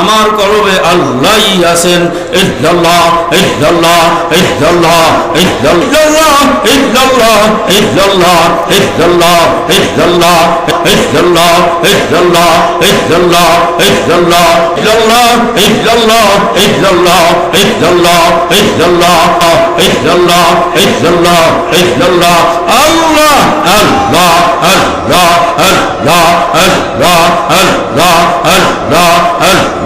আমার কলবে আল্লাহ আছেন ইল্লাল্লাহ ইল্লাল্লাহ ইল্লাল্লাহ ইল্লাল্লাহ ইল্লাল্লাহ ইল্লাল্লাহ ইল্লাল্লাহ ইল্লাল্লাহ ইল্লাল্লাহ ইল্লাল্লাহ ইল্লাল্লাহ ইল্লাল্লাহ ইল্লাল্লাহ ইল্লাল্লাহ ইল্লাল্লাহ ইল্লাল্লাহ ইল্লাল্লাহ ইল্লাল্লাহ ইল্লাল্লাহ আল্লাহ আল্লাহ আল্লাহ আল্লাহ আল্লাহ আল্লাহ আল্লাহ আল্লাহ আল্লাহ আল্লাহ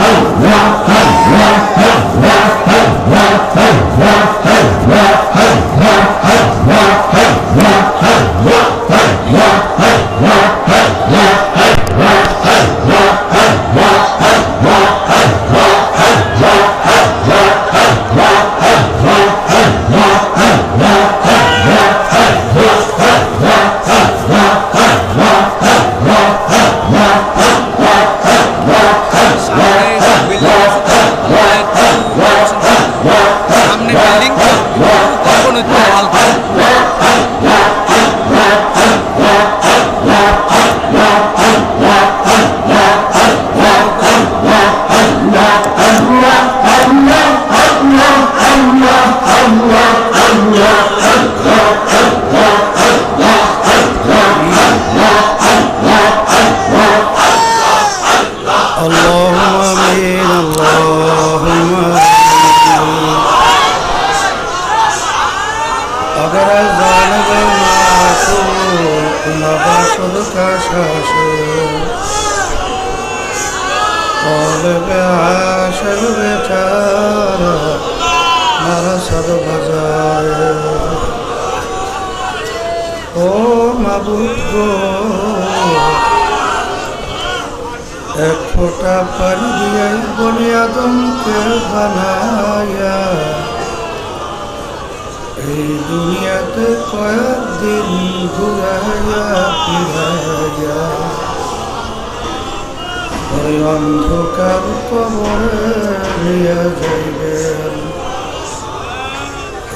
ha ha ha ha ওই অন্ধকার কবরে নিয়ে যাইবেন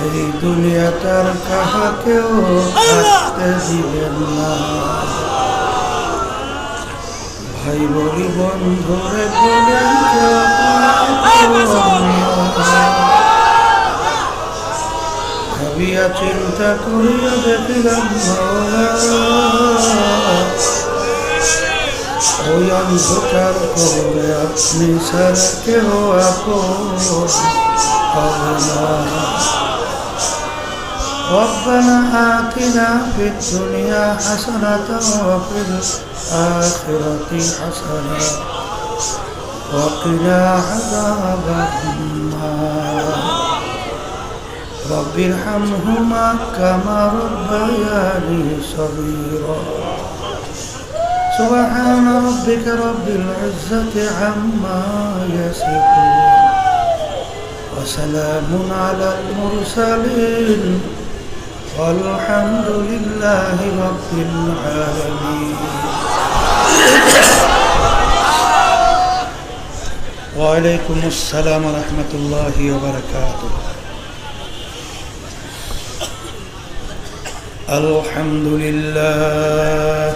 এই দুনিয়াটার কাহাকেও আসতে দিবেন না। ভাই বলি বন্ধুরে ভাবিয়া চিন্তা করিয়া দেখিলাম মৌলা ওই অন্ধকার কবরে আপনি ছাড়া কেউ আপন হবে না ربنا آتنا في الدنيا حسنة وفي الآخرة حسنة وقنا عذاب النار رب ارحمهما كما ربياني صغيرا سبحان ربك رب العزة عما يصفون وسلام على المرسلين والحمد لله رب العالمين وعليكم السلام ورحمة الله وبركاته الحمد لله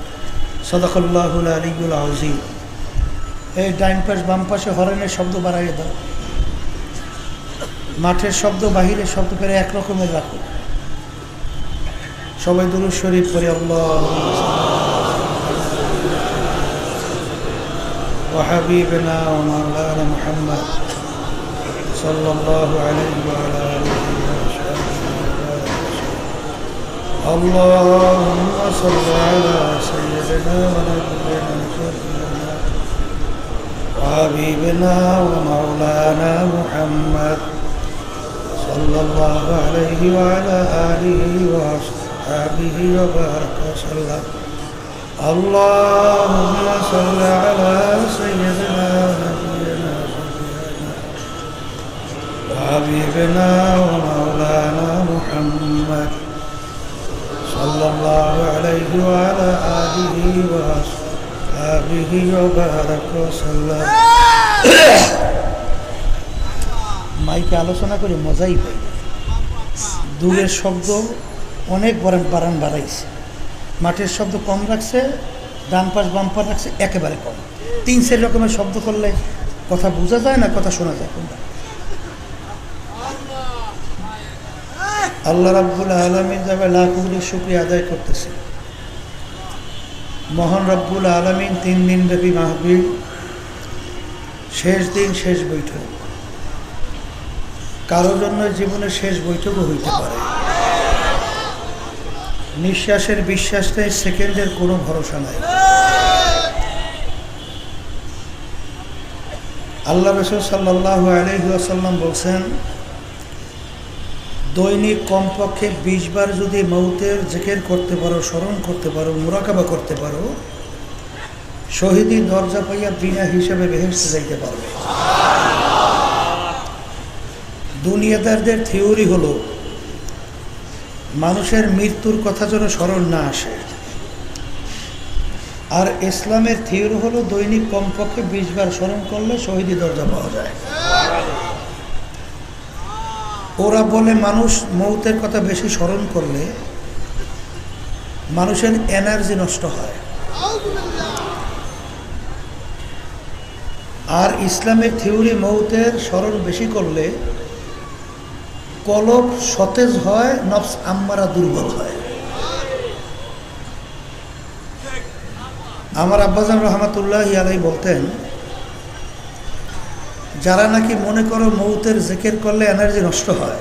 صدق الله العلي العظيم এই ডাইন পাশ বাম পাশে হরেনের শব্দ বাড়াইয়ে দাও মাঠের শব্দ বাহিরের শব্দ করে এক রকমের রাখো সবাই দুরুদ শরীফ করে আল্লাহ وحبيبنا ومولانا محمد صلى الله عليه وعلى آله اللهم صل على سيدنا ونبينا وسيدنا وحبيبنا ومولانا محمد صلى الله عليه وعلى آله وأصحابه وبارك وسلم. اللهم صل على سيدنا ونبينا وسيدنا وحبيبنا ومولانا محمد صلى الله عليه وعلى آله وأصحابه وبارك وسلم মাইকে আলোচনা করে মজাই পাই দূরের শব্দ অনেক বারান বারান বাড়াইছে মাঠের শব্দ কম রাখছে ডান পাশ বাম পাশ রাখছে একেবারে কম তিন চার রকমের শব্দ করলে কথা বোঝা যায় না কথা শোনা যায় কোনটা আল্লাহ রাব্বুল আলমিন যাবে লাখ কোটি শুক্রিয়া আদায় করতেছে। মহান রব্বুল আলমিন তিন দিন ব্যাপী মাহবিল শেষ দিন শেষ বৈঠক। কারোর জন্য জীবনের শেষ বৈঠকও হইতে পারে। নিঃশ্বাসের বিশ্বাস নেই সেকেন্ডের কোনো ভরসা নাই। আল্লাহ রসুল সাল্লাহ আলহিহাসাল্লাম বলছেন দৈনিক কমপক্ষে বিশ বার যদি মৌতের জেকের করতে পারো, স্মরণ করতে পারো, মোরাকাবা করতে পারো, শহীদি দরজা পাইয়া বিনা হিসাবে বেহেস্তে যাইতে পারবে। দুনিয়াদারদের থিওরি হলো, মানুষের মৃত্যুর কথা যেন স্মরণ না আসে। আর ইসলামের থিওরি হলো, দৈনিক কমপক্ষে বিশ বার স্মরণ করলে শহীদি দরজা পাওয়া যায়। ওরা বলে মানুষ মৌতের কথা বেশি স্মরণ করলে মানুষের এনার্জি নষ্ট হয়। আর ইসলামের থিওরি মৌতের স্মরণ বেশি করলে কলব সতেজ হয়, নফস আম্মারা দুর্বল হয়। আমার আব্বাজান রহমাতুল্লাহ আলাই বলতেন যারা নাকি মনে করো মৌতের জেকের করলে এনার্জি নষ্ট হয়,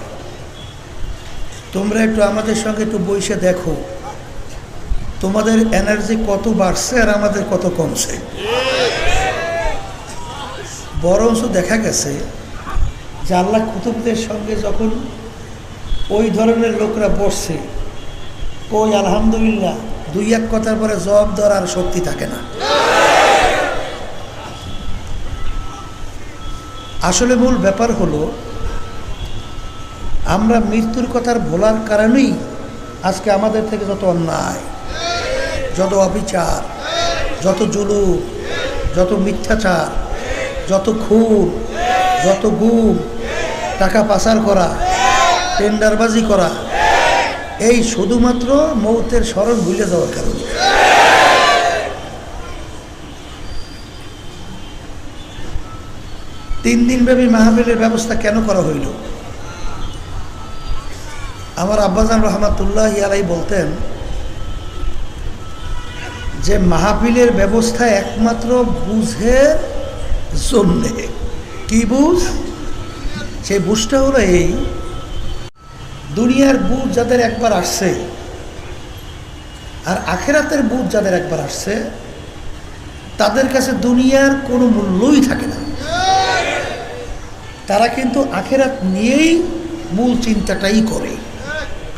তোমরা একটু আমাদের সঙ্গে একটু বইসে দেখো, তোমাদের এনার্জি কত বাড়ছে আর আমাদের কত কমছে। বরঞ্চ দেখা গেছে যে আল্লাহ কুতুবদের সঙ্গে যখন ওই ধরনের লোকরা বসছে ওই আলহামদুলিল্লাহ, দুই এক কথার পরে জবাব দেওয়ার আর শক্তি থাকে না। আসলে মূল ব্যাপার হলো, আমরা মৃত্যুর কথার ভোলার কারণেই আজকে আমাদের থেকে যত অন্যায়, যত অবিচার, যত জুলুম, যত মিথ্যাচার, যত খুন, যত গুম, টাকা পাচার করা, টেন্ডারবাজি করা, এই শুধুমাত্র মৌতের স্মরণ ভুলে যাওয়ার কারণে। তিন দিনব্যাপী মাহফিলের ব্যবস্থা কেন করা হইল? আমার আব্বাজান রহমাতুল্লাহ আলাই বলতেন, যে মাহফিলের ব্যবস্থা একমাত্র বুঝের জন্যে কি বুঝ? সেই বুঝটা হলো এই, দুনিয়ার বুঝ যাদের একবার আসছে আর আখেরাতের বুঝ যাদের একবার আসছে, তাদের কাছে দুনিয়ার কোনো মূল্যই থাকে তারা কিন্তু আখেরাত নিয়েই মূল চিন্তাটাই করে।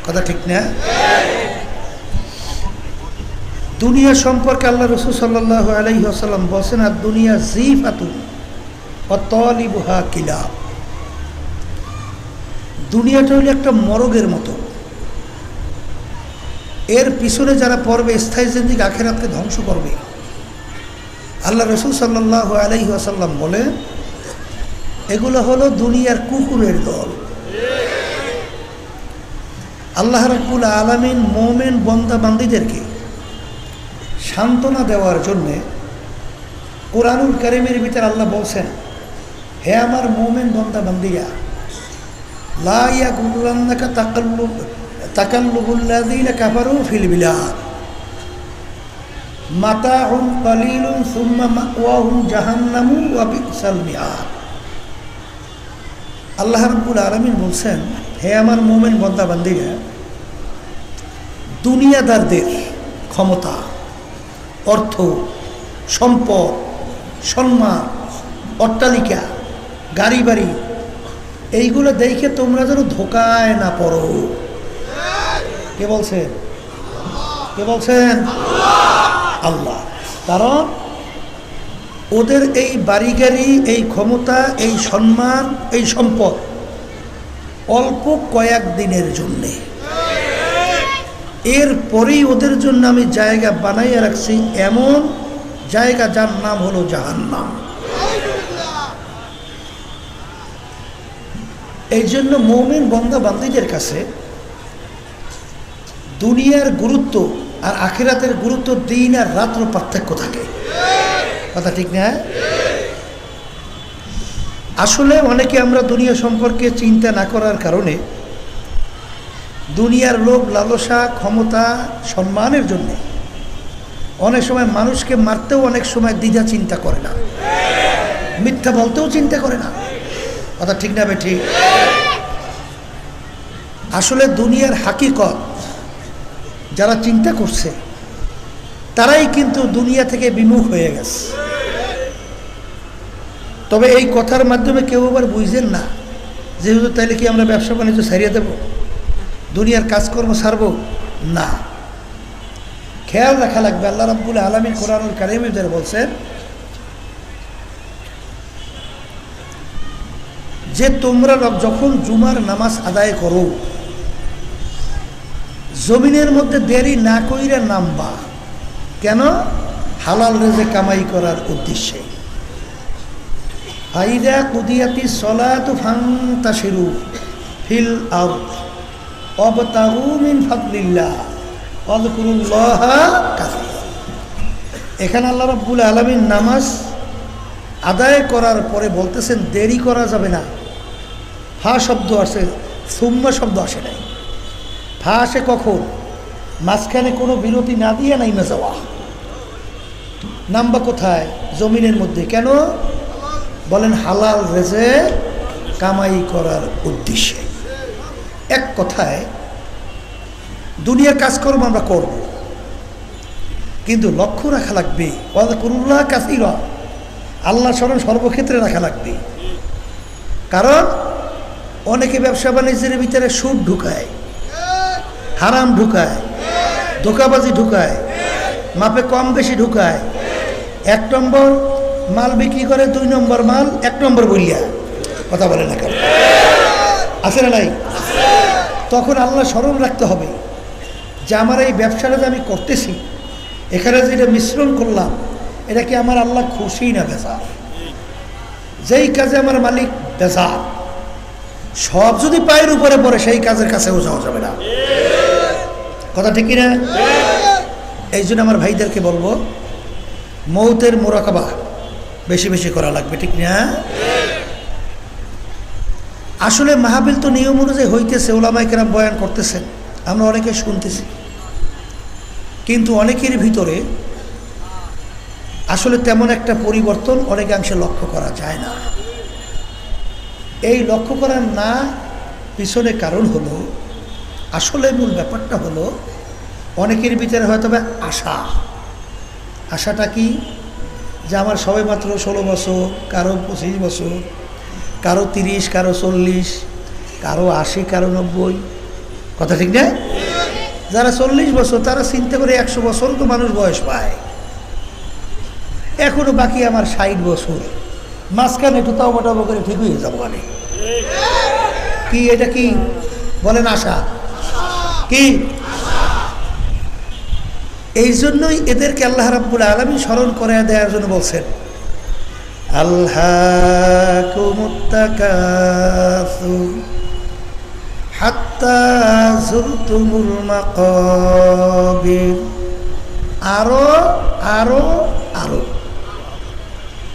কথা ঠিক না? দুনিয়া সম্পর্কে আল্লাহ রসুল সাল্লাহ আলহি আসাল্লাম বলছেন, আর দুনিয়া জিফ আতুন অতলিবুহা কিলা দুনিয়াটা হলো একটা মরগের মতো। এর পিছনে যারা পড়বে, স্থায়ী জিন্দিক আখেরাতকে ধ্বংস করবে। আল্লাহ রসুল সাল্লাহ আলহি আসাল্লাম বলে এগুলো হলো দুনিয়ার কুকুরের দল। আল্লাহ রাব্বুল আলমিন মোমেন বন্দা বান্দিদেরকে সান্ত্বনা দেওয়ার জন্যে কোরআনুল কারিমের ভিতরে আল্লাহ বলছেন, হে আমার মোমেন বন্দা বান্দিয়া লাইয়া গুলান্নাকা তাকাল্লুব তাকাল্লুবুল্লাযীনা কাফারু ফিল বিলাদ। মাতাউন কালিলুন সুম্মা মাওয়াহুম জাহান্নামু ওয়া বিসাল আল্লাহ রাব্বুল আলামিন বলছেন, হে আমার মোমেন বন্দা বান্দিরা দুনিয়াদারদের ক্ষমতা, অর্থ, সম্পদ, সম্মান, অট্টালিকা গাড়ি বাড়ি এইগুলো দেখে তোমরা যেন ধোকায় না পড়ো। কে বলছেন? কে বলছেন? আল্লাহ। কারণ ওদের এই বাড়ি গাড়ি এই ক্ষমতা, এই সম্মান, এই সম্পদ অল্প কয়েক দিনের জন্যে। এর পরেই ওদের জন্য আমি জায়গা বানাইয়া রাখছি এমন জায়গা যার নাম হলো জাহান্নাম। এই জন্য মৌমিন বন্ধা বান্ধীদের কাছে দুনিয়ার গুরুত্ব আর আখিরাতের গুরুত্ব, দিন আর রাত্র পার্থক্য থাকে। কথা ঠিক না? আসলে অনেকে আমরা দুনিয়া সম্পর্কে চিন্তা না করার কারণে দুনিয়ার লোভ, লালসা, ক্ষমতা, সম্মানের জন্য অনেক সময় মানুষকে মারতেও অনেক সময় দ্বিধা চিন্তা করে না। মিথ্যা বলতেও চিন্তা করে না। কথা ঠিক না বেঠি? আসলে দুনিয়ার হাকিকত যারা চিন্তা করছে, তারাই কিন্তু দুনিয়া থেকে বিমুখ হয়ে গেছে। তবে এই কথার মাধ্যমে কেউ আবার বুঝছেন না, যেহেতু তাইলে কি আমরা ব্যবসা বাণিজ্য ছাড়িয়ে দেব? দুনিয়ার কাজকর্ম ছাড়বো? না। খেয়াল রাখা লাগবে, আল্লাহ রাব্বুল আলমী কোরআনুল কারিমিদের বলছেন, যে তোমরা যখন জুমার নামাজ আদায় করো, জমিনের মধ্যে দেরি না কইরা নামবা। কেন? হালাল রেজে কামাই করার উদ্দেশ্যে। ফাইদা কুদিয়াতি সলাতু ফান্তাশিরু ফিল আউট অবতাহু মিন ফাদলিল্লাহ। অদকুরুল্লাহ কাসীরা। এখানে আল্লাহ রাব্বুল আলামিন নামাজ আদায় করার পরে বলতেছেন, দেরি করা যাবে না। ফা শব্দ আসে, সুম্মা শব্দ আসে নাই। ফা আসে কখন? মাঝখানে কোনো বিরতি না দিয়ে নাইমে যাওয়া নামবা কোথায়? জমিনের মধ্যে। কেন? বলেন, হালাল রেজে কামাই করার উদ্দেশ্যে। এক কথায়, দুনিয়ার কাজকর্ম আমরা করব। কিন্তু লক্ষ্য রাখা লাগবে। করুল্লাহ কাসিরা আল্লাহ স্মরণ সর্বক্ষেত্রে রাখা লাগবে। কারণ, অনেকে ব্যবসা বাণিজ্যের ভিতরে সুদ ঢুকায়, হারাম ঢুকায়, ধোকাবাজি ঢুকায়, মাপে কম বেশি ঢুকায়। এক নম্বর মাল বিক্রি করে দুই নম্বর মাল এক নম্বর বলিয়া কথা বলে না কেন? আছে না নাই? তখন আল্লাহ স্মরণ রাখতে হবে যে আমার এই ব্যবসাটা যে আমি করতেছি এখানে যেটা মিশ্রণ করলাম এটা কি আমার আল্লাহ খুশি না বেজা যেই কাজে আমার মালিক বেজা সব যদি পায়ের উপরে পড়ে সেই কাজের কাছেও যাওয়া যাবে না। কথা ঠিক না এই জন্য আমার ভাইদেরকে বলব মৌতের মোরাকাবা বেশি বেশি করা লাগবে, ঠিক না? আসলে মাহাবিল তো নিয়ম অনুযায়ী হইতেছে ওলামাই কেরাম বয়ান করতেছেন, আমরা অনেকে শুনতেছি। কিন্তু অনেকের ভিতরে আসলে তেমন একটা পরিবর্তন অনেকাংশে লক্ষ্য করা যায় না। এই লক্ষ্য করার না পিছনে কারণ হলো, আসলে মূল ব্যাপারটা হলো, অনেকের ভিতরে হয়তো আশা। আশাটা কি? যে আমার সবে মাত্র ষোলো বছর, কারও পঁচিশ বছর, কারও তিরিশ, কারও চল্লিশ, কারও আশি, কারও নব্বই। কথা ঠিক না? যারা চল্লিশ বছর, তারা চিন্তা করে একশো বছরও তো মানুষ বয়স পায়। এখনও বাকি আমার ষাট বছর। মাঝখানে একটু তাও মোটামো করে ঠিক হয়ে যাব আমি। কি, এটা কি? বলেন আশা। কি? এই জন্যই এদেরকে আল্লাহ রাব্বুল আলমী স্মরণ করে দেওয়ার জন্য বলছেন আরও আরও আরও।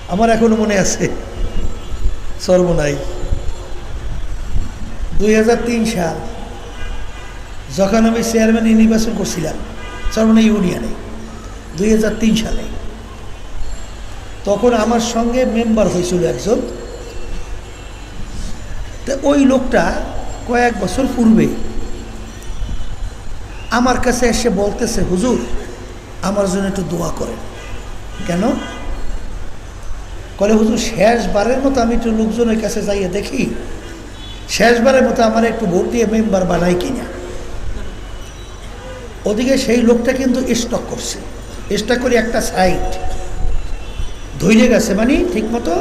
আমার এখনও মনে আছে সর্বনাই দুই সাল যখন আমি চেয়ারম্যান নির্বাচন করছিলাম সর্বনা ইউনিয়নে দুই হাজার তিন সালে। তখন আমার সঙ্গে মেম্বার হয়েছিল একজন। তো ওই লোকটা কয়েক বছর পূর্বে আমার কাছে এসে বলতেছে, হুজুর, আমার জন্য একটু দোয়া করেন। কেন? কলে, হুজুর, শেষবারের মতো আমি একটু লোকজনের কাছে যাইয়ে দেখি। শেষবারের মতো আমার একটু ভোট দিয়ে মেম্বার বানাই কিনা? ওদিকে সেই লোকটা কিন্তু স্টক করছে। স্টক করে একটা সাইড ধৈর্য গেছে মানে ঠিক মতো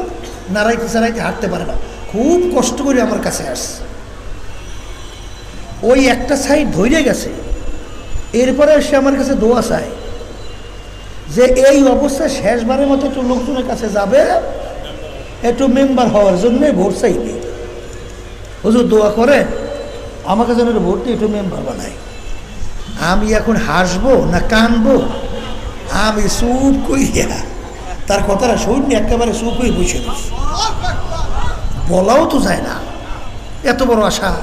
নাড়াইতে চাড়াইতে হাঁটতে পারে না। খুব কষ্ট করে আমার কাছে আসছে। ওই একটা সাইড ধৈর্য গেছে। এরপরে সে আমার কাছে দোয়া চায় যে এই অবস্থায় শেষবারের মতো একটু লোকজনের কাছে যাবে, একটু মেম্বার হওয়ার জন্য ভোট চাইবে। হুজুর দোয়া করে আমাকে যেন ভোট দিয়ে একটু মেম্বার বানায়। আমি এখন হাসবো না কানবো? আমি চুপ কইয়া তার কথাটা শুনি একেবারে চুপ হয়ে বসে বলাও তো যায় না। এত বড় আশা।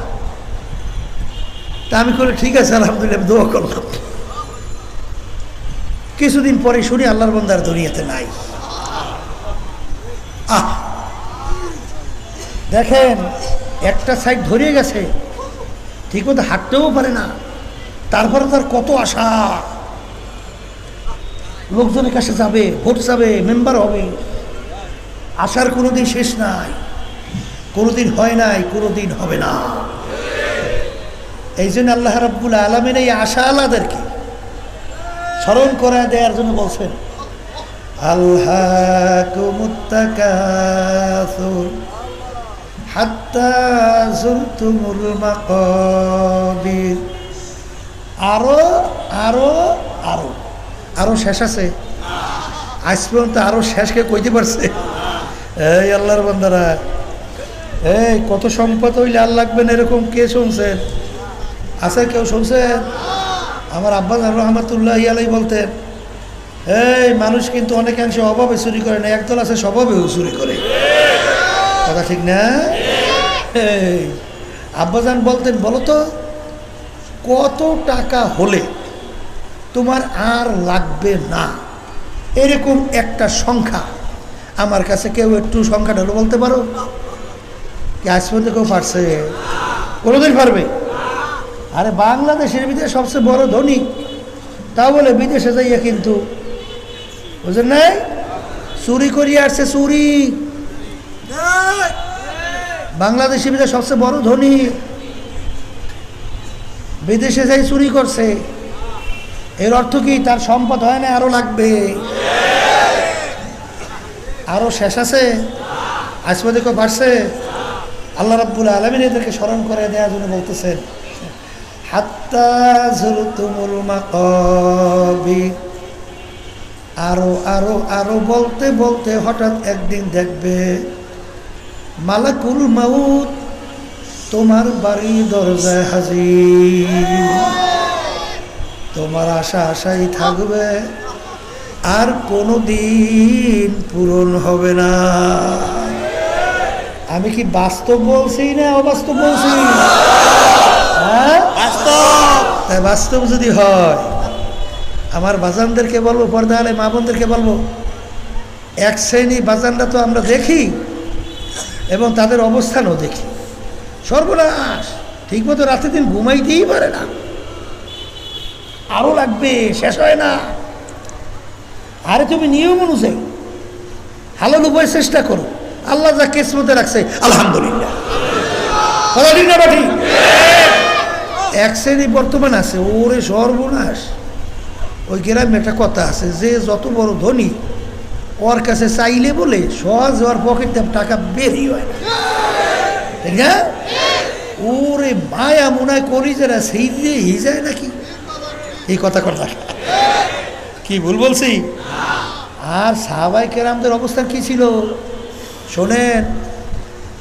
তা আমি করে ঠিক আছে, আলহামদুলিল্লাহ, আমি দোয়া করলাম। কিছুদিন পরে শুনি আল্লাহর বন্দার দুনিয়াতে নাই। আহ! দেখেন, একটা সাইড ধরিয়ে গেছে, ঠিক মতো হাঁটতেও পারে না। তারপরে তার কত আশা? লোকজনের কাছে যাবে, ভোট যাবে মেম্বার হবে। আশার কোনোদিন শেষ নাই, কোনোদিন হয় নাই, কোনোদিন হবে না। এই জন্য আল্লাহ রাব্বুল আলমের এই আশা আলাদেরকে স্মরণ করে দেওয়ার জন্য বলছেন আল্লাহ হাত্তা জুরতুমুল মাকাবির আরও আরও আরও। আরও শেষ আছে? আজ পর্যন্ত আরও শেষকে কইতে পারছে? এই আল্লাহর বান্দারা, এই কত সম্পদ হইলে আর লাগবেন এরকম কে শুনছেন? আছে কেউ শুনছেন? আমার আব্বাস রহমতুল্লাহ ইয়ালাই বলতেন, এই মানুষ কিন্তু অনেকাংশে অভাবে চুরি করে না, একদল আছে স্বভাবেও চুরি করে। কথা ঠিক না? আব্বাজান বলতেন, বলো তো কত টাকা হলে তোমার আর লাগবে না। এরকম একটা সংখ্যা। আমার কাছে কেউ একটু সংখ্যাটা হলো বলতে পারো? আজ পর্যন্ত কেউ পারছে? কোনোদিন পারবে? আরে বাংলাদেশের ভিতরে সবচেয়ে বড় ধনী তা বলে বিদেশে যাইয়া কিন্তু। বুঝলেন নাই? চুরি করিয়া আসছে, চুরি। বাংলাদেশের ভিতরে সবচেয়ে বড় ধনী। বিদেশে যাই চুরি করছে। এর অর্থ কি? তার সম্পদ হয় না, আরও লাগবে। আরও শেষ আছে? আজ বাড়ছে আল্লাহ রাব্বুল আলমিন এদেরকে স্মরণ করে দেওয়ার জন্য বলতেছেন আরও আরও আরও বলতে বলতে হঠাৎ একদিন দেখবে, মালাকুল মাউত। তোমার বাড়ি দরজায় হাজির। তোমার আশা আশাই থাকবে আর কোনো দিন পূরণ হবে না। আমি কি বাস্তব বলছি না অবাস্তব বলছি? হ্যাঁ? তাই বাস্তব যদি হয় আমার বাজানদেরকে বলব পর্দা আলে মা বোনদেরকে বলব এক শ্রেণি বাজানরা তো আমরা দেখি এবং তাদের অবস্থানও দেখি। সর্বনাশ। ঠিকমতো রাতে দিন ঘুমাইতেই পারে না। আরও লাগবে, শেষ হয় না। আরে তুমি নিয়ম অনুযায়ী হালাল উপায় চেষ্টা করো। আল্লাহ যা কেসমতে রাখছে, আলহামদুলিল্লাহ? এক শ্রেণি বর্তমান আছে, ওরে সর্বনাশ। ওই গ্রামে একটা কথা আছে, যে যত বড় ধনী, ওর কাছে চাইলে বলে সহজ ওর পকেট টাকা বেরই হয় না। ঠিক ওরে মায়া মনায় করি যারা সেই দিয়ে ই যায় নাকি? এই কথা কথা কি ভুল বলছি? আর সাহাবাই কেরামদের অবস্থান কি ছিল? শোনেন,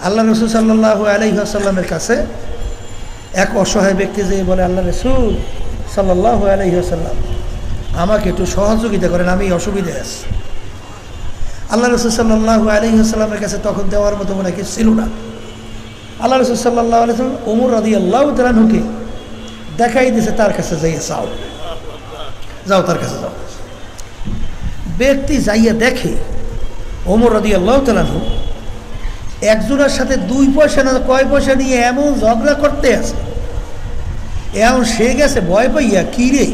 আল্লাহ রসুল সাল্লাহ আলহিহাসাল্লামের কাছে এক অসহায় ব্যক্তি যে বলে, আল্লাহ রসুল সাল্লাহ আলহিহাসাল্লাম আমাকে একটু সহযোগিতা করেন, আমি অসুবিধে আছি। আল্লাহ রসুল সাল্লাহ আলহিহাসাল্লামের কাছে তখন দেওয়ার মতো মনে কিছু ছিল না। আল্লাহ রসুল সাল্লাহ আলহিম ওমর রাদি আল্লাহ তালানুকে দেখাই দিয়েছে, তার কাছে যাইয়া চাও। যাও, তার কাছে যাও। ব্যক্তি যাইয়া দেখে ওমর রাদি আল্লাহ তালানহু একজনের সাথে দুই পয়সা না, কয় পয়সা নিয়ে এমন ঝগড়া করতে আছে, এমন সে গেছে, ভয় পাইয়া, কি রে?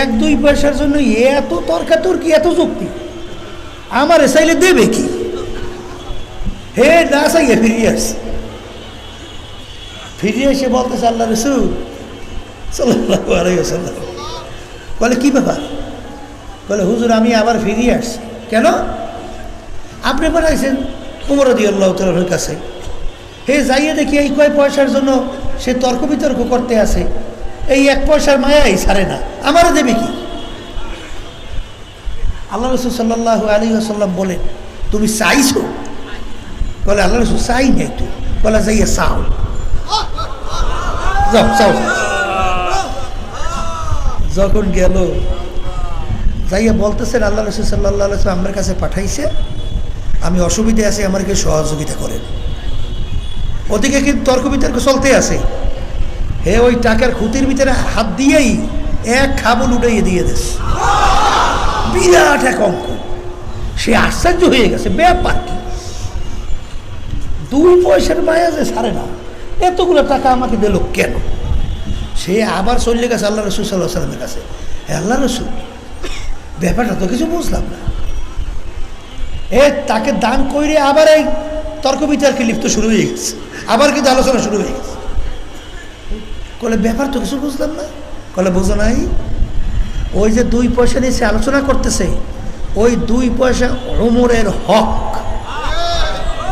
এক, দুই পয়সার জন্য এত তর্কাতর্কি এত যুক্তি? আমার চাইলে দেবে কি? হে, না চাইয়া ফিরিয়ে আসছে। ফিরিয়ে এসে বলতেছে আল্লাহ রসুল বলে, কি ব্যাপার? বলে, হুজুর, আমি আবার ফিরিয়ে আসছি। কেন? আপনি বানাইছেন উমরদি আল্লাহ তালের কাছে। হে, যাইয়ে দেখি এই কয় পয়সার জন্য সে তর্ক বিতর্ক করতে আছে। এই এক পয়সার মায়াই ছাড়ে না। আমারও দেবে কি? আল্লাহ রসুল সাল্লাহ আলী আসাল্লাম বলে, তুমি চাইছো? বলে, আল্লাহ রসুল চাই নাই তুই বলে, যাইয়ে চাও। যাও যখন গেল, যাইয়া বলতেছেন, আল্লাহ রসুল সাল্লাহ আমার কাছে পাঠাইছে, আমি অসুবিধে আছি আমাকে সহযোগিতা করেন। ওদিকে কিন্তু তর্ক বিতর্ক চলতে আছে। হে ওই টাকার খুঁতির ভিতরে হাত দিয়েই এক খাবল উঠাইয়ে দিয়ে দিস বিরাট এক অঙ্ক। সে আশ্চর্য হয়ে গেছে, ব্যাপার কি? দুই পয়সার মায়া যে সারে না। এতগুলো টাকা আমাকে দিল কেন? সে আবার চলে গেছে আল্লাহ রসুল সাল্লাহ সাল্লামের কাছে। "হে আল্লাহ রসুল, ব্যাপারটা তো কিছু বুঝলাম না। এ, তাকে দান কইরে আবার এই তর্ক বিতর্কে লিপ্ত শুরু হয়ে গেছে। আবার কিন্তু আলোচনা শুরু হয়ে গেছে। কলে ব্যাপার তো কিছু বুঝলাম না। কলে বুঝো নাই? ওই যে দুই পয়সা নিয়ে সে আলোচনা করতেছে, ওই দুই পয়সা ওমরের হক।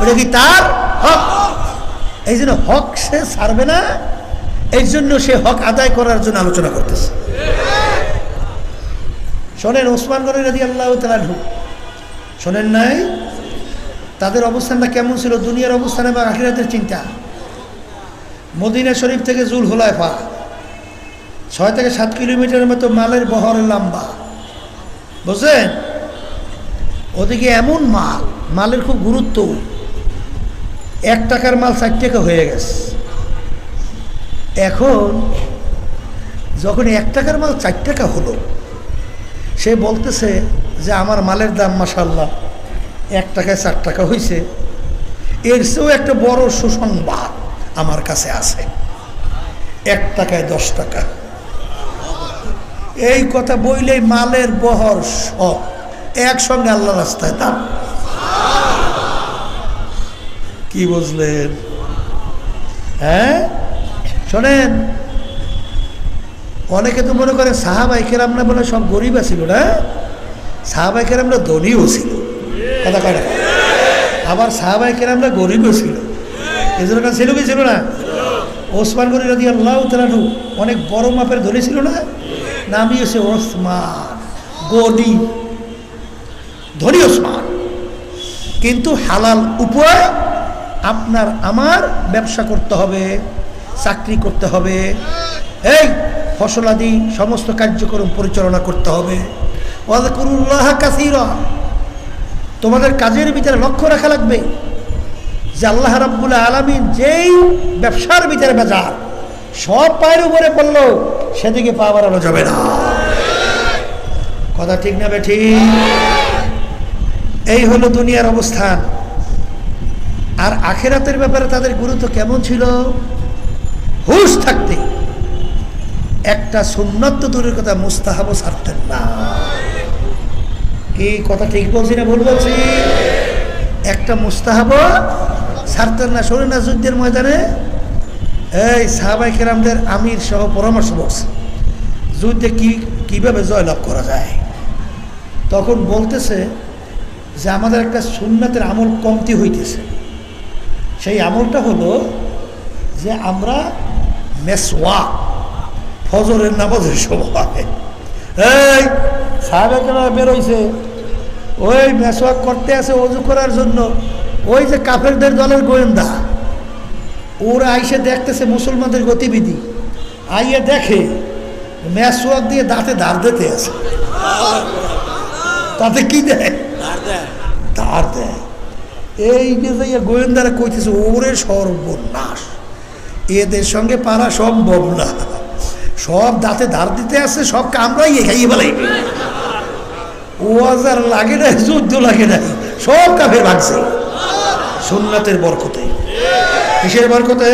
ওটা কি তার হক? এই জন্য হক সে ছাড়বে না, এই জন্য সে হক আদায় করার জন্য আলোচনা করতেছে। শোনেন, ওসমান গনি রাজি আল্লাহ তালু শোনেন নাই? তাদের অবস্থানটা কেমন ছিল? দুনিয়ার অবস্থান এবং আখিরাতের চিন্তা। মদিনা শরীফ থেকে জুল হোলাইফা ছয় থেকে সাত কিলোমিটারের মতো মালের বহরের লম্বা। বুঝলেন? ওদিকে এমন মাল, মালের খুব গুরুত্ব। এক টাকার মাল ষাট টাকা হয়ে গেছে। এখন যখন এক টাকার মাল চার টাকা হলো, সে বলতেছে যে আমার মালের দাম মাসাল্লাহ এক টাকায় চার টাকা হয়েছে এর চেয়েও একটা বড় সুসংবাদ আমার কাছে আছে। এক টাকায় দশ টাকা। এই কথা বইলেই মালের বহর সব। একসঙ্গে আল্লাহ রাস্তায় দাম কি বুঝলেন? হ্যাঁ? শোনেন, অনেকে তো মনে করে সাহাবাই কেরামরা বলে সব গরিব ছিল না? সাহাবাই কেরামরা ধনীও ছিল। কথা কয় আবার সাহাবাই কেরামরা গরিবও ছিল। এজন্য ছিল কি ছিল না? ওসমান গরি রাজি আল্লাহ তালু অনেক বড় মাপের ধনী ছিল, না? নামই হচ্ছে ওসমান গনি। ধনী ওসমান। কিন্তু হালাল উপায় আপনার আমার ব্যবসা করতে হবে, চাকরি করতে হবে, এই ফসলাদি সমস্ত কার্যক্রম পরিচালনা করতে হবে। তোমাদের কাজের ভিতরে লক্ষ্য রাখা লাগবে যে আল্লাহ রাব্বুল আলমিন যেই ব্যবসার ভিতরে বেজার, সব পায়ের উপরে পড়ল, সেদিকে পা বাড়ানো যাবে না। কথা ঠিক না বেঠি এই হলো দুনিয়ার অবস্থান। আর আখেরাতের ব্যাপারে তাদের গুরুত্ব কেমন ছিল? হুশ থাকতে। একটা সুন্নত তো দূরের কথা, মুস্তাহাবও ছাড়তেন না। কি কথা ঠিক বলছি না ভুল বলছি? একটা মুস্তাহাব ছাড়তেন না। শরীর না যুদ্ধের ময়দানে। এই সাহাবাই কেরামদের আমির সহ পরামর্শ বলছে যুদ্ধে কি, কীভাবে জয়লাভ করা যায়? তখন বলতেছে যে, আমাদের একটা সুন্নাতের আমল কমতি হইতেছে। সেই আমলটা হলো যে আমরা মেসওয়া ফজরের নামাজের সময়। এই সাহেবেরা বেরোইছে। ওই মেসওয়াক করতে আছে অজু করার জন্য। ওই যে কাফেরদের দলের গোয়েন্দা ওরা আইসে দেখতেছে মুসলমানদের গতিবিধি। আইয়ে দেখে মেসওয়াক দিয়ে দাঁতে ধার দিতে আছে। তাতে কি দেয়। ধার দেয়। এই যে যাইয়া গোয়েন্দারা কইতেছে, ওরে সর্বনাশ। এদের সঙ্গে পারা সম্ভব না। সব দাঁতে ধার দিতে আসছে সব কামড়াই খাইয়ে বেলাইবে ও আজার লাগে না যুদ্ধ লাগে না সব কাফের লাগছে সোননাথের বরকতে। কিসের বরকতে?